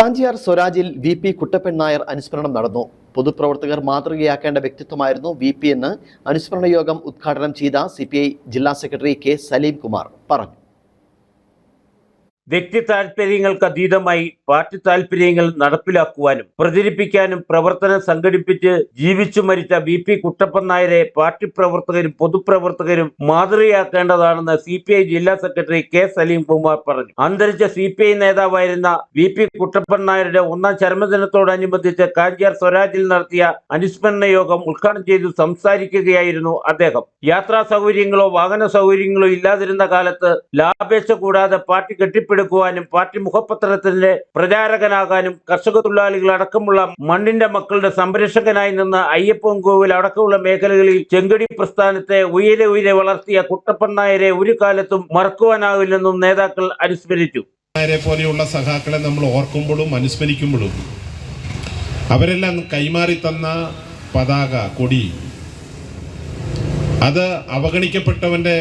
കാഞ്ചിയാർ സ്വരാജിൽ V P Kuttappan Nair അനുസ്മരണം നടന്നു. പൊതുപ്രവർത്തകർ മാതൃകയാക്കേണ്ട വ്യക്തിത്വമായിരുന്നു വി പി എന്ന് അനുസ്മരണ യോഗം ഉദ്ഘാടനം ചെയ്ത സി ജില്ലാ സെക്രട്ടറി കെ സലീം കുമാർ പറഞ്ഞു. വ്യക്തി താൽപര്യങ്ങൾക്ക് അതീതമായി പാർട്ടി താൽപര്യങ്ങൾ നടപ്പിലാക്കുവാനും പ്രചരിപ്പിക്കാനും പ്രവർത്തനം സംഘടിപ്പിച്ച് ജീവിച്ചു മരിച്ച വി പി കുട്ടപ്പൻ നായരെ പാർട്ടി പ്രവർത്തകരും പൊതുപ്രവർത്തകരും മാതൃകയാക്കേണ്ടതാണെന്ന് സി പി ഐ ജില്ലാ സെക്രട്ടറി കെ സലീം കുമാർ പറഞ്ഞു. അന്തരിച്ച സി പി ഐ നേതാവായിരുന്ന വി പി കുട്ടപ്പൻ നായരുടെ ഒന്നാം ചരമദിനത്തോടനുബന്ധിച്ച് കാഞ്ചിയാർ സ്വരാജിൽ നടത്തിയ അനുസ്മരണ യോഗം ഉദ്ഘാടനം ചെയ്തു സംസാരിക്കുകയായിരുന്നു അദ്ദേഹം. യാത്രാ സൗകര്യങ്ങളോ വാഹന സൗകര്യങ്ങളോ ഇല്ലാതിരുന്ന കാലത്ത് ലാഭേച്ഛ കൂടാതെ പാർട്ടി കെട്ടിപ്പടുക്കുവാനും പാർട്ടി മുഖപത്രത്തിന്റെ പ്രചാരകനാകാനും കർഷക തൊഴിലാളികൾ അടക്കമുള്ള മണ്ണിന്റെ മക്കളുടെ സംരക്ഷകനായി നിന്ന് അയ്യപ്പൻ കോവിൽ അടക്കമുള്ള മേഖലകളിൽ ചെങ്കടി പ്രസ്ഥാനത്തെ ഉയരെ ഉയരെ വളർത്തിയ കുട്ടപ്പണ്ണായരെ ഒരു കാലത്തും മറക്കുവാനാവില്ലെന്നും നേതാക്കൾ അനുസ്മരിച്ചു. പോലെയുള്ള സഹാക്കളെ നമ്മൾ ഓർക്കുമ്പോഴും അനുസ്മരിക്കുമ്പോഴും അവരെല്ലാം കൈമാറി തന്ന പതാക കൊടി അത് അവഗണിക്കപ്പെട്ടവന്റെ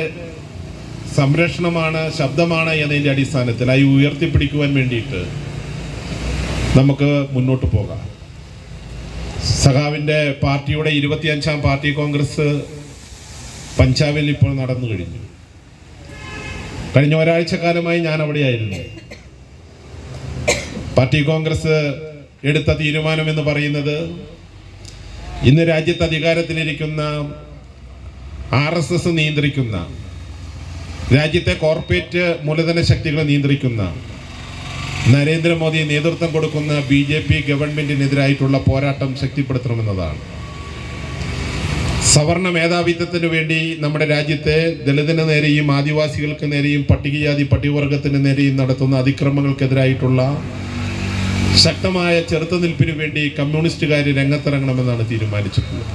സംരക്ഷണമാണ് ശബ്ദമാണ് എന്നതിന്റെ അടിസ്ഥാനത്തിലായി ഉയർത്തിപ്പിടിക്കുവാൻ വേണ്ടിയിട്ട് നമുക്ക് മുന്നോട്ട് പോകാം. സഖാവിന്റെ പാർട്ടിയുടെ ഇരുപത്തിയഞ്ചാം പാർട്ടി കോൺഗ്രസ് പഞ്ചാബിൽ ഇപ്പോൾ നടന്നു കഴിഞ്ഞു. കഴിഞ്ഞ ഒരാഴ്ച കാലമായി ഞാൻ അവിടെയായിരുന്നു. പാർട്ടി കോൺഗ്രസ് എടുത്ത തീരുമാനം എന്ന് പറയുന്നത് ഇന്ന് രാജ്യത്ത് അധികാരത്തിലിരിക്കുന്ന ആർ എസ് എസ് നിയന്ത്രിക്കുന്ന രാജ്യത്തെ കോർപ്പറേറ്റ് മൂലധന ശക്തികളെ നിയന്ത്രിക്കുന്ന നരേന്ദ്രമോദി നേതൃത്വം കൊടുക്കുന്ന ബി ജെ പി ഗവൺമെന്റിനെതിരായിട്ടുള്ള പോരാട്ടം ശക്തിപ്പെടുത്തണമെന്നതാണ്. സവർണ മേധാവിത്വത്തിന് വേണ്ടി നമ്മുടെ രാജ്യത്തെ ദളിതിന് നേരെയും ആദിവാസികൾക്ക് നേരെയും പട്ടികജാതി പട്ടികവർഗത്തിന് നേരെയും നടത്തുന്ന അതിക്രമങ്ങൾക്കെതിരായിട്ടുള്ള ശക്തമായ ചെറുത്തുനിൽപ്പിനു വേണ്ടി കമ്മ്യൂണിസ്റ്റുകാർ രംഗത്തിറങ്ങണമെന്നാണ് തീരുമാനിച്ചിട്ടുള്ളത്.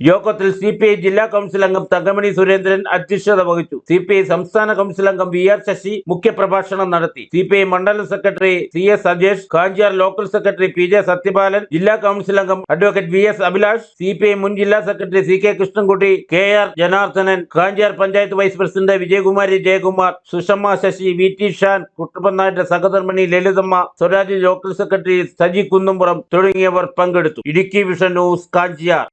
യോഗത്തിൽ സി പി ഐ ജില്ലാ കൗൺസിൽ അംഗം തങ്കമണി സുരേന്ദ്രൻ അധ്യക്ഷത വഹിച്ചു. സി പി ഐ സംസ്ഥാന കൗൺസിൽ അംഗം വി ആർ ശശി മുഖ്യപ്രഭാഷണം നടത്തി. സി പി ഐ മണ്ഡലം secretary C S Ajesh Kanchiyar local secretary P J Sathyapalan ജില്ലാ കൗൺസിൽ അംഗം advocate V S Abhilash C P I മുൻ ജില്ലാ secretary C K Krishnankutty K R Janardhanan Kanchiyar panchayat vice president Vijayakumari Jayakumar Sushama Sasi V T Shan കുട്ടപ്പനായുടെ സഹധർമ്മിണി Lalithamma Swaraj local secretary Saji Kunnumpuram തുടങ്ങിയവർ പങ്കെടുത്തു. Idukki vision news Kanchiyar.